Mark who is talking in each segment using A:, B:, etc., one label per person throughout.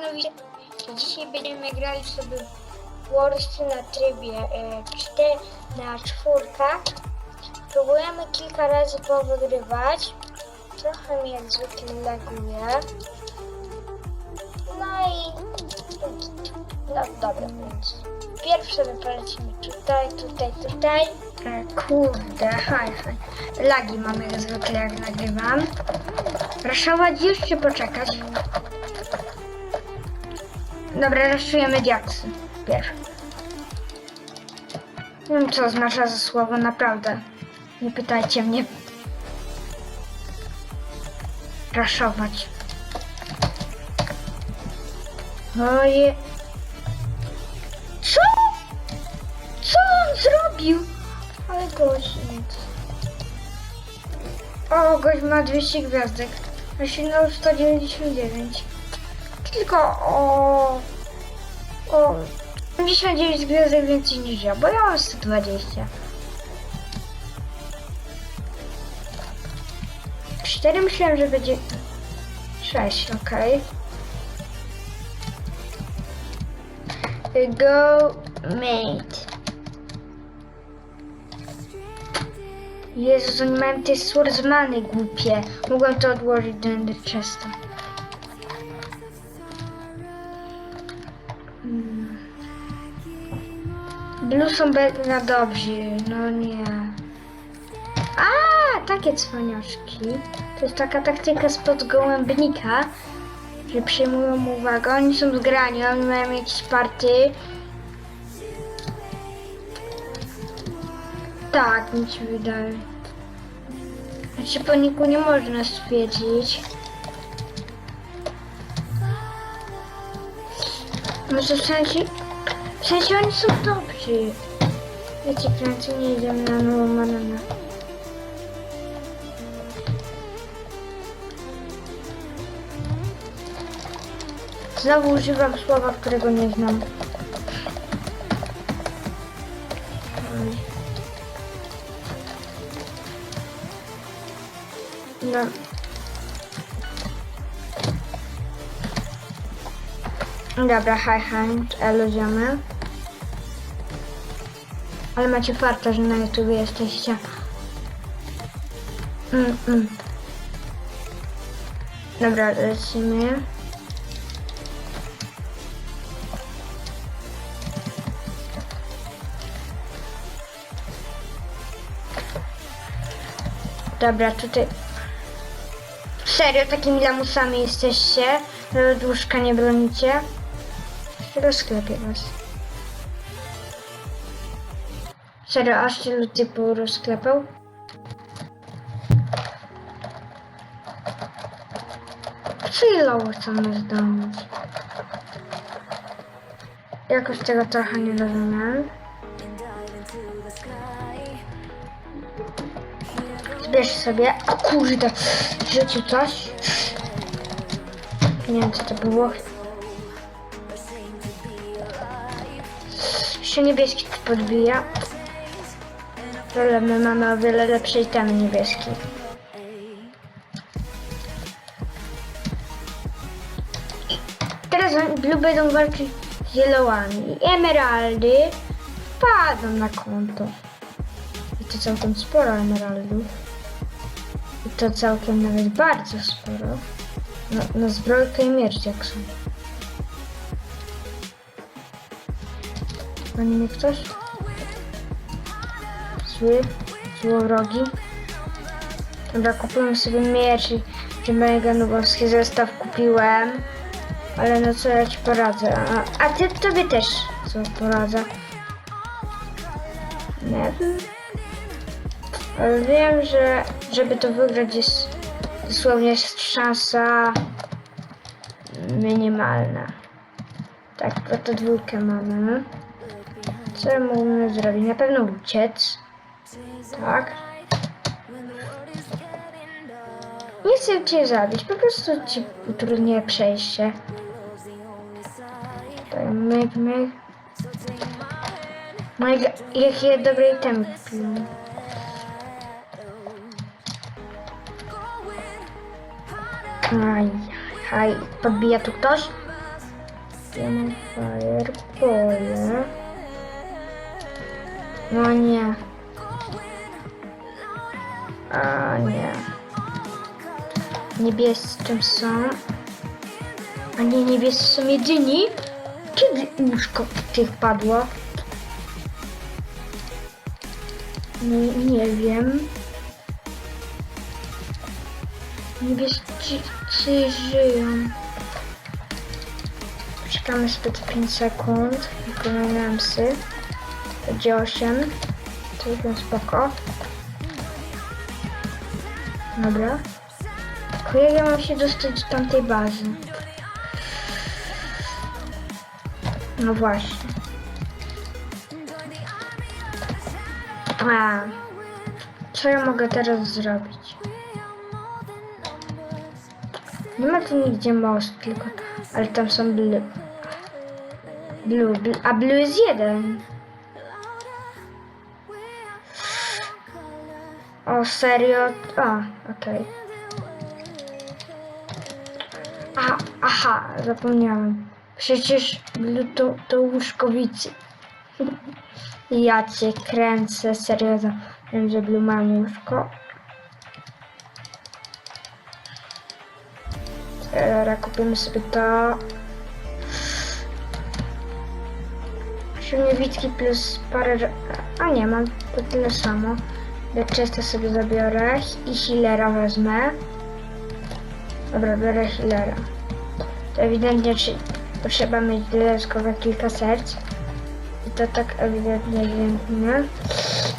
A: mianowicie dzisiaj będziemy grali sobie w Warsy na trybie e, 4 na czwórkach. Próbujemy kilka razy powygrywać. Trochę mi jak zwykle laguje. No i... No dobra, więc pierwsze polecimy tutaj, tutaj, tutaj. E, kurde, haj. Lagi mamy jak zwykle jak nagrywam. Raszować już czy poczekać? Dobra, raszujemy diaksy. Pierwszy. Nie wiem co oznacza za słowo, naprawdę. Nie pytajcie mnie. Raszować. Oje. Co? Co on zrobił? Ale gość nic. O, gość ma 200 gwiazdek. Sięgnął 199. Tylko o... O... 59 gwiazdek więcej niż ja, bo ja mam 120. 4 myślałem, że będzie... 6, okej. Go mate. Jezus, oni mają te swordzmany głupie. Mogłem to odłożyć do Ender. Blue są mega dobrzy, no nie. A, takie cwaniaczki. To jest taka taktyka spod gołębnika, że przejmują uwagę. Oni są zgrani, oni mają jakieś party. Tak, mi się wydaje. Znaczy po niku nie można stwierdzić. Może w sensie... Sensie oni są dobrzy. Wiecie, kręcę, nie idę na nową banana. Znowu używam słowa, którego nie znam. No. Dobra, hi, hi, elo, ziomy. Ale macie farta, że na YouTube jesteście. Mm, mm. Dobra, lecimy. Dobra, tutaj... Serio, takimi lamusami jesteście? łóżka nie bronicie? Rozklepię was. Aż tylu typu rozklepał? Chwilowo chcą nas zdążyć. Jakoś tego trochę nie rozumiem. Zbierz sobie. O kurde, rzucił coś. Nie wiem co to było. Jeszcze niebieski podbija. Ale my mamy o wiele lepsze itemy niebieskie. Teraz Blue będą walczyć z Yellowami. Emeraldy wpadną na konto. I to całkiem sporo emeraldów. I to całkiem nawet bardzo sporo. Na, na zbrojkę i miecz jak są. Pani mnie ktoś? Zły, złowrogi. Dobra, kupiłem sobie miecz i mega nubowski zestaw kupiłem. Ale no co ja ci poradzę? A, a ty tobie też co poradzę? Nie wiem. Ale wiem, że żeby to wygrać jest dosłownie jest szansa minimalna. Tak, to, dwójkę mamy. Co możemy zrobić? Na pewno uciec. Tak. Nie chcę cię zabić, po prostu ci utrudnię przejście. Tak, myk, myk. Mega, jakie dobre kupiłem. Aj, aj, podbija tu ktoś? Ja mam firebole. No nie. A nie. Niebiescy są. A nie, niebiescy są jedyni. Kiedy łóżko tych padło? Nie, nie wiem. Niebiescy żyją. Czekamy te 5 sekund. Kolejne psy. Będzie 8. To jest spoko. Dobra. Tylko jak ja mam się dostać do tamtej bazy? No właśnie. A, co ja mogę teraz zrobić? Nie ma tu nigdzie most, tylko... Ale tam są blue. Blue, blue a blue jest jeden. O, serio? A, okej. A, aha, zapomniałem. Przecież to, to łóżkowicy. Ja cię kręcę, serio, za- wiem, że blue ma łóżko. Dobra, kupimy sobie to. Siódmiowiczki plus parę... A nie, mam to tyle samo. Leczestę sobie zabiorę i healera wezmę. Dobra, biorę healera. To ewidentnie czy potrzeba mieć dodatkowe kilka serc. I to tak ewidentnie, ewidentnie.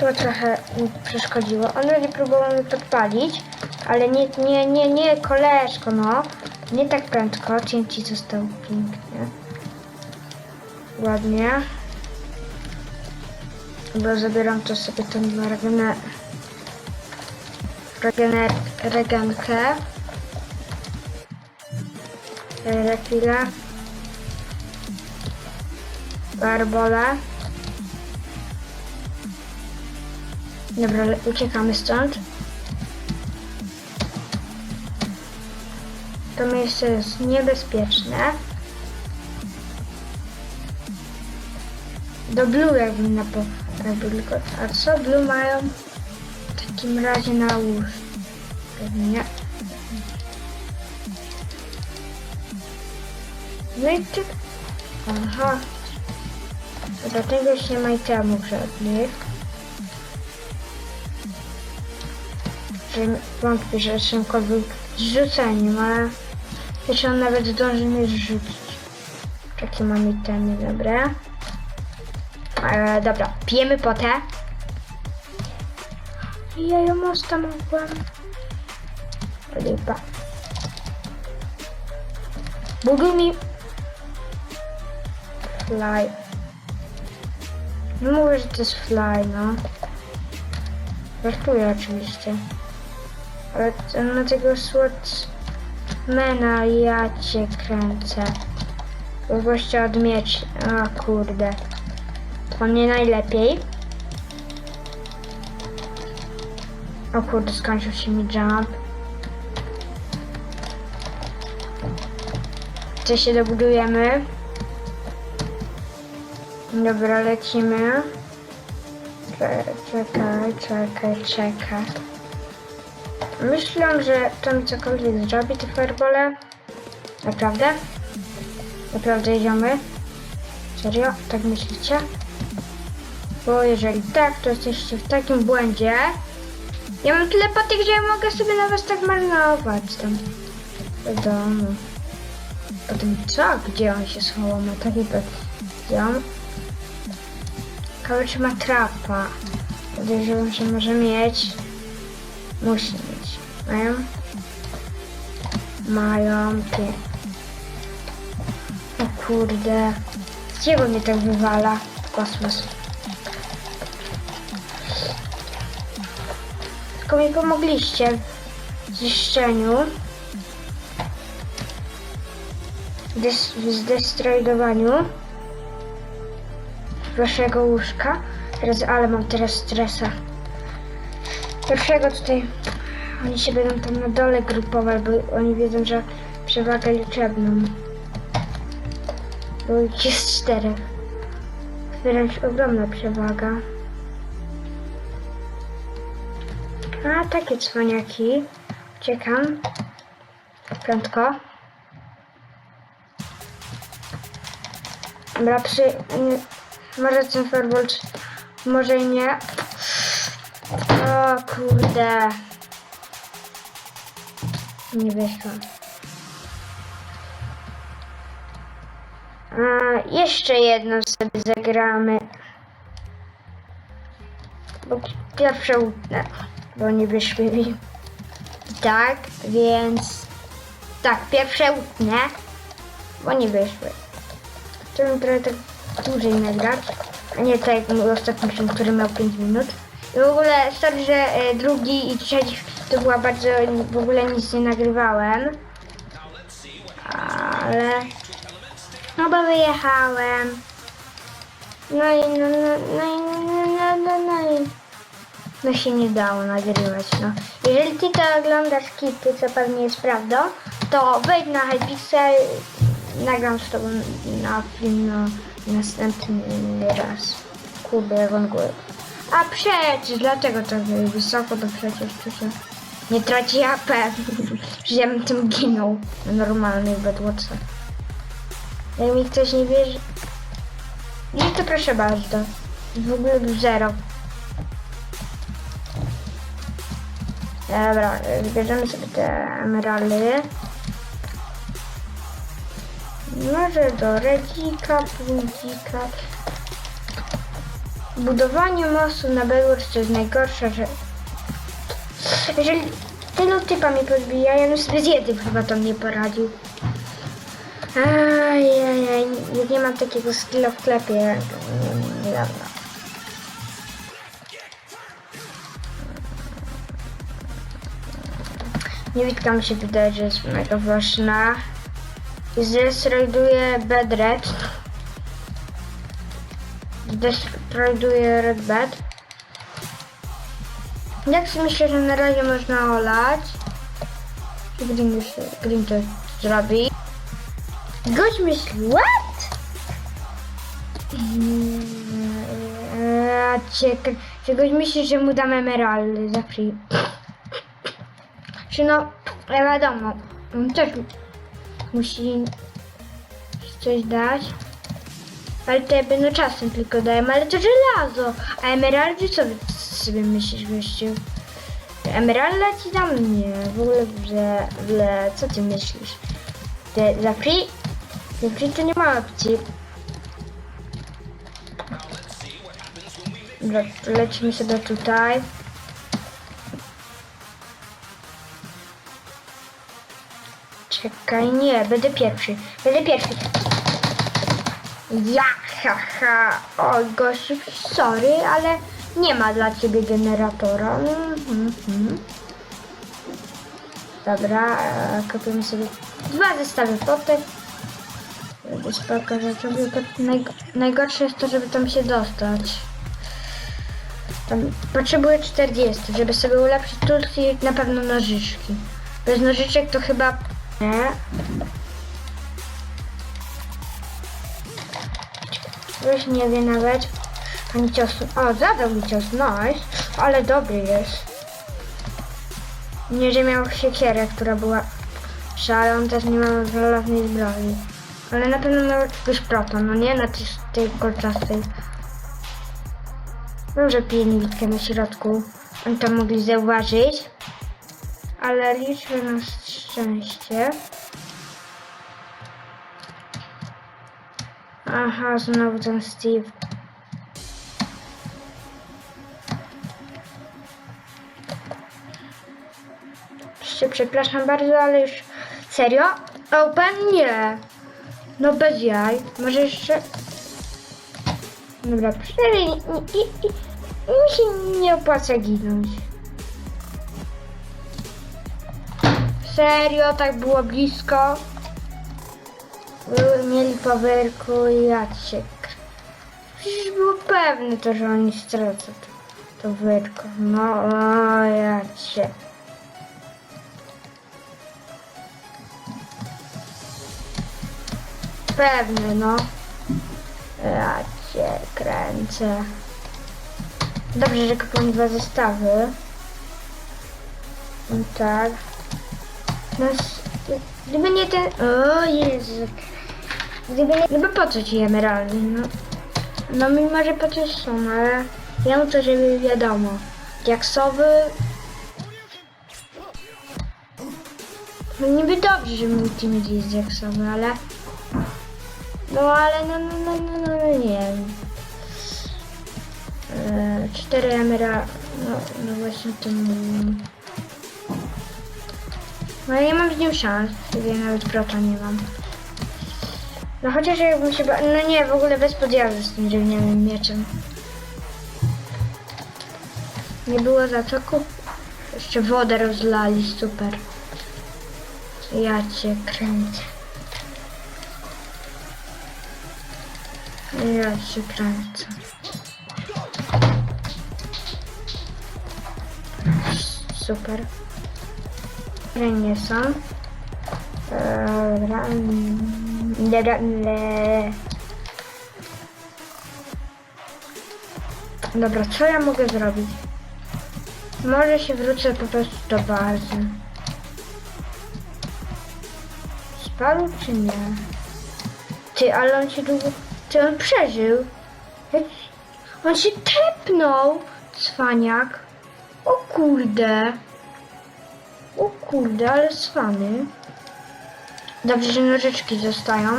A: To trochę mi przeszkodziło. On będzie próbował mnie podpalić, ale nie, nie, nie, nie, koleżko, no. Nie tak prędko. Cięci został pięknie. Ładnie. Bo zabieram to sobie tą regener... Regener... Regenkę. Refile. Barbole. Dobra, uciekamy stąd. To miejsce jest niebezpieczne. Do Blue jakbym na po... tylko... A co Blue mają takim razie na łóż? Pewnie. No i ty... Aha. Do tego już nie ma itemów żadnych. Że wątpię, że czymkolwiek zrzuceniem, ale jeszcze on nawet zdąży mnie zrzucić. Jakie mam itemy, dobra. E, dobra, pijemy potę. I ja ją mosta. Lipa. Buduj mi... Fly. No mówię, że to jest fly, no. Żartuję oczywiście. Ale na tego Swatmana ja cię kręcę. Bo gościa od miecz. A kurde. To nie najlepiej. O kurde, skończył się mi jump. Co się dobudujemy? Dobra, lecimy. Cze- Czekaj, czekaj, czekaj. Myślę, że to mi cokolwiek zrobi, te firebole. Naprawdę? Naprawdę idziemy? Serio? Tak myślicie? Bo jeżeli tak, to jesteście w takim błędzie. Ja mam telepatyk, że ja mogę sobie na was tak marnować tam. Wiadomo. Potem co? Gdzie on się schował? Ma taki. Ciekawe czy ma trapa. Podejrzewam, że może mieć. Musi mieć. Mają? Mają. Pie. O kurde. Z czego mnie tak wywala? Kosmos. Tylko mi pomogliście w zniszczeniu. Des w waszego łóżka. Teraz, ale mam teraz stresa. Pierwszego tutaj oni się będą tam na dole grupować, bo oni wiedzą, że przewagę liczebną Bo ich jest czterech. Wręcz ogromna przewaga. A, takie cwaniaki. Uciekam. Prędko. Dobra, nie- Może ten firebolt... Może i nie. O kurde. Nie wyszło. A, jeszcze jedną sobie zagramy. Bo pierwsze utnę, bo nie wyszły mi. Tak, więc... Tak, pierwsze utnę, bo nie wyszły. Chciałbym trochę tak dłużej nagrać, a nie tak jak mój ostatni film, który miał 5 minut. I w ogóle, sorry, że e, drugi i trzeci to była bardzo, w ogóle nic nie nagrywałem. Ale... No bo wyjechałem. No i no, no, no, no, no, no, no i... No się nie dało nagrywać, no. Jeżeli ty to oglądasz klipy, co pewnie jest prawdą, to wejdź na Hypixel, nagram z tobą na film no, następny raz. Kurde, wątpię. A przecież, dlatego tak wysoko, to przecież tu się nie traci AP, że ja bym tym ginął na normalnej bedłoce. Jak mi ktoś nie wierzy, no to proszę bardzo. W ogóle zero. Dobra, zbierzemy sobie te emeraldy. Może do redzika, pundzika. Budowanie mostu na Bedwars to jest najgorsze, że... Jeżeli tylu typa mi podbija, ja bym sobie z jednym chyba tam nie poradził. Ajajaj, nie, nie mam takiego skilla w klepie jak mm, niedawno. Niewidka mi się wydaje, że jest mega ważna. Zdestrojduje bedred. Zdestrojduje red bed. Jak myślę, że na razie można olać. Green, już, green to zrobi. Gość myśli, what? Eee, ciekawe. Czy gość myśli, że mu dam emeraldy za free? Czy no, ja wiadomo, też musi coś dać. Ale to ja będę czasem tylko daję, ale to żelazo. A emeraldy co sobie myślisz, gościu? Emeralda ci dam? Nie, w ogóle, że, że co ty myślisz? Te za free? Za free to nie ma opcji. Lecimy sobie tutaj. Czekaj, nie, będę pierwszy. Będę pierwszy. Ja, haha. Oj, gościu, sorry, ale nie ma dla ciebie generatora. Mhm, mhm. Dobra, e, kupimy sobie dwa zestawy potek. Będzie spoko rzeczy, tylko najg- najgorsze jest to, żeby tam się dostać. Tam potrzebuję 40, żeby sobie ulepszyć tools i na pewno nożyczki. Bez nożyczek to chyba nie. Już nie wie nawet. Ani ciosu. O, zadał mi cios, nice. Ale dobry jest. Nie, że miał siekierę, która była on też nie ma żelaznej zbroi. Ale na pewno miał już proton, no nie? Na tej, tej kolczastej. Może pilnikiem na środku. Oni to mogli zauważyć. Ale liczmy na szczęście. Aha, znowu ten Steve. Przepraszam bardzo, ale już... Serio? Open? Nie. No bez jaj. Może jeszcze... Dobra, przynajmniej mi się nie opłaca ginąć. Serio, tak było blisko. Były, mieli powerku i Jacek. Przecież było pewne to, że oni stracą to, to wyrko. No, o, Jacek. pewny, no. Ja kręcę. Dobrze, że kupiłem dwa zestawy. No tak. S- gdyby nie ten... O Jezu. Gdyby nie... Gdyby po co ci emeraldy, no. No mimo, że po coś są, ale... Ja to, żeby wiadomo. Diaksowy... No niby dobrze, że mój team jest diaksowy, ale... No ale no, no, no, no, no, no nie wiem. Eee, cztery emera... No, no właśnie to... mówiłem. No ja nie mam z nim szans, ja nawet prota nie mam. No chociaż jakbym się... No nie, w ogóle bez podjazdu z tym drewnianym mieczem. Nie było za co kup... Jeszcze wodę rozlali, super. Ja cię kręcę. Ja cię kręcę. Super. Nie są. Eee, Dobra. Dobra. co ja mogę zrobić? Może się wrócę po prostu do bazy. Spadł czy nie? Ty, ale on się długo... Ty, on przeżył. On się tepnął, cwaniak. O kurde. Kurde, ale cwany. Dobrze, że nożyczki zostają.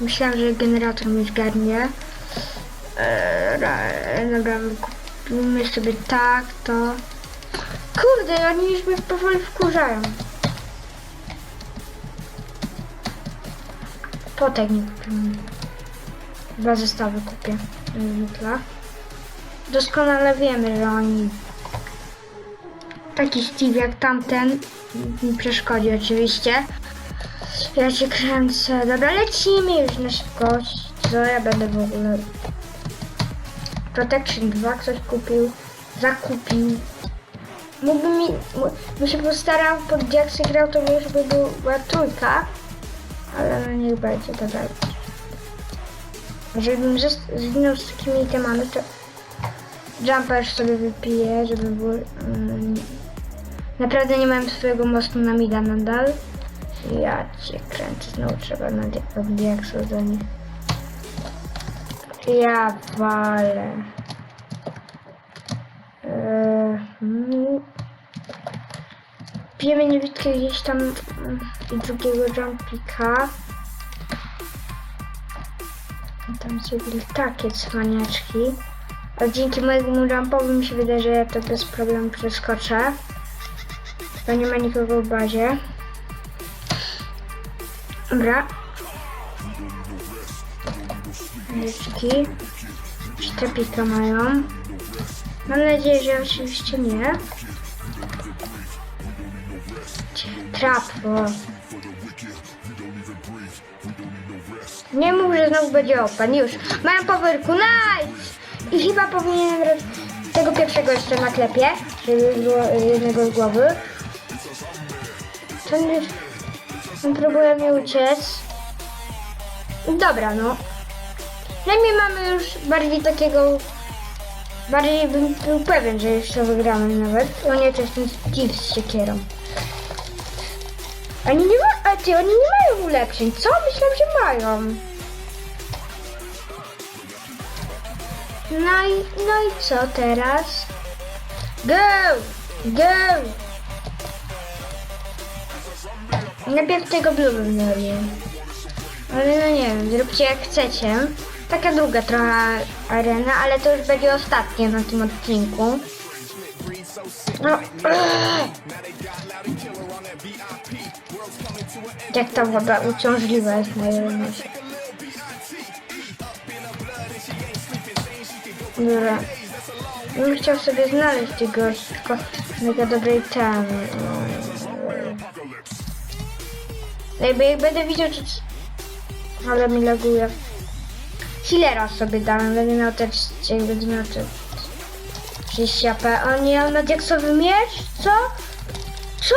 A: Myślałem, że generator mi zgarnie. Eee, ra- dobra, kupimy sobie tak, to... Kurde, oni już mnie powoli wkurzają. Potek nie kupimy. Dwa zestawy kupię. Doskonale wiemy, że oni... Taki Steve jak tamten mi przeszkodzi oczywiście. Ja cię kręcę. Dobra, lecimy już na szybkość. Co ja będę w ogóle... Protection 2 ktoś kupił. Zakupił. Mógłby mi... By się postarał pod Jacksy grał, to już by była trójka. Ale no niech będzie, to daj. Żebym zwinął z takimi temami, to jumper sobie wypiję, żeby było... Mm, naprawdę nie mam swojego mostu na mida nadal. Ja cię kręcę, znowu trzeba na di- od diaksu do. Ja walę. Eee, mm. Pijemy niewidkę gdzieś tam mm, drugiego jumpika. Tam zrobili takie cwaniaczki. A dzięki mojemu jumpowi mi się wydaje, że ja to bez problemu przeskoczę. Bo nie ma nikogo w bazie. Dobra. Nieczki. Sztepika mają. Mam nadzieję, że oczywiście nie. Trap, bo... Nie mów, że znowu będzie open. Już. Mają powerku. Nice! I chyba powinienem tego pierwszego jeszcze na klepie, żeby było jednego z głowy. Ten, ten próbuje mi uciec. Dobra, no. Przynajmniej mamy już bardziej takiego... Bardziej bym był pewien, że jeszcze wygramy nawet. O nie, to jest ten Steve z siekierą. Oni nie ma... A ty, oni nie mają ulepszeń. Co? Myślałem, że mają. No i, no i co teraz? Go! Go! Najpierw tego blue bym zrobił. Ale no nie wiem, zróbcie jak chcecie. Taka druga trochę arena, ale to już będzie ostatnie na tym odcinku. No. Jak ta woda uciążliwa jest na jeden Dobra. Bym chciał sobie znaleźć tego tylko mega dobrej ten. Jakby jak będę widział, czy... Ale mi laguje. Healera sobie dałem, będę miał te... Będę miał te... 30 AP. O nie, on ma diaksowy miecz? Co? Co?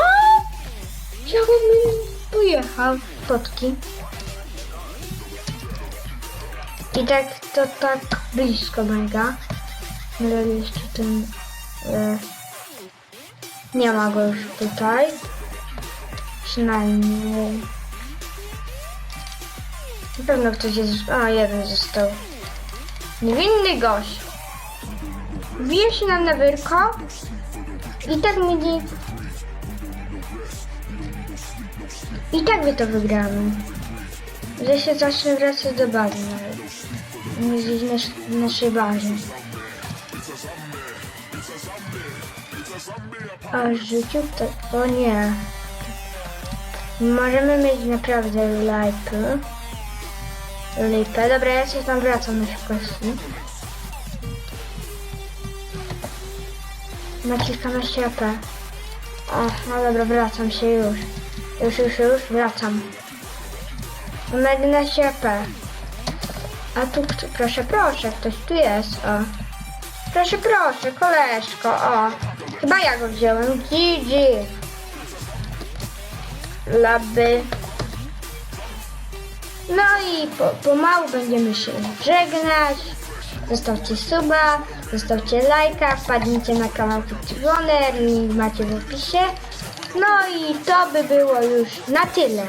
A: Jak on pojechał? fotki. I tak to tak blisko mega. Ale jeszcze ten... E, nie ma go już tutaj. Przynajmniej. Na pewno ktoś jest... A, jeden został. Niewinny gość. Wbije się na wyrko. I tak będzie... I tak by to wygramy. Że się zacznę wracać do bazy nawet. Gdzieś w nasz, w naszej bazie. A życiu to... O nie. Możemy mieć naprawdę lipy. Lipę. Dobra, ja się tam wracam na szybkości. Ma kilkanaście AP. O, no dobra, wracam się już. Już, już, już, wracam. Mam 11 AP. A tu, proszę, proszę, ktoś tu jest, o. Proszę, proszę, koleżko, o. Chyba ja go wziąłem. GG. Laby. No i po, pomału będziemy się żegnać. Zostawcie suba, zostawcie lajka, wpadnijcie na kanał Fikcjoner, link macie w opisie. No i to by było już na tyle.